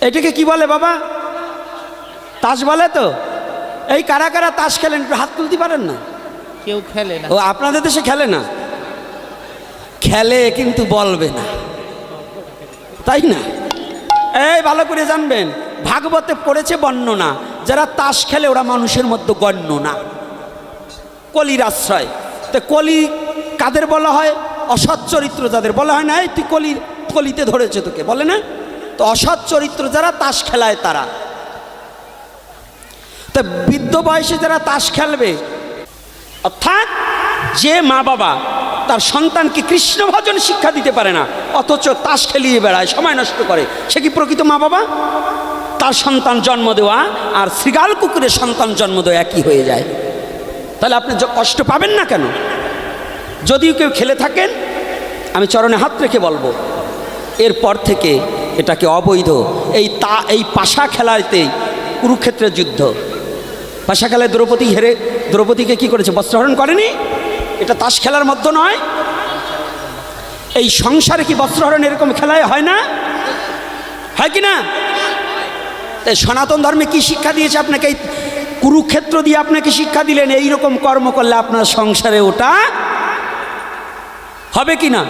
এটাকে কি বলে বাবা? তাস বলে তো? এই কারা কারা তাস খেলেন হাত তুলতে পারেন না? কেউ খেলে না। ও আপনাদের দেশে খেলে না? খেলে কিন্তু বলবে না। তাই না? এই ভালো করে জানবেন। ভাগবতে পড়েছে বর্ণনা যারা তাস খেলে ওরা মানুষের মধ্যে গণ্য না কলির আশ্রয়। তো কলি কাদের বলা হয়? অসৎ চরিত্র যাদের বলা হয় না? এই তুই কলি কলিতে ধরেছে তোকে বলে না? তো অসৎ চরিত্র যারা, তাস খেলায় তারা। তা বৃদ্ধ বয়সে যারা তাস খেলবে, অর্থাৎ যে মা বাবা তার সন্তানকে কৃষ্ণ ভজন শিক্ষা দিতে পারে না, অথচ তাস খেলিয়ে বেড়ায়, সময় নষ্ট করে, সে কি প্রকৃত মা বাবা? তার সন্তান জন্ম দেওয়া আর শ্রীগাল কুকুরের সন্তান জন্ম দেওয়া একই হয়ে যায়। তাহলে আপনি কষ্ট পাবেন না কেন? যদিও কেউ খেলে থাকেন, আমি চরণে হাত রেখে বলব, এরপর থেকে এটাকে অবৈধ। এই তা, এই পাশা খেলাতেই কুরুক্ষেত্রের যুদ্ধ। পাশা খেলায় দ্রৌপদী হেরে, দ্রৌপদীকে কি করেছে? বস্ত্রহরণ করেনি? এটা তাস খেলার মধ্যে নয়। এই সংসারে কি বস্ত্রহরণ এরকম খেলায় হয় না? হয় কি না? সনাতন ধর্মে কি শিক্ষা দিয়েছে আপনাকে? এই কুরুক্ষেত্র দিয়ে আপনাকে শিক্ষা দিলেন এই রকম কর্ম করলে আপনার সংসারে ওটা হবে কি না?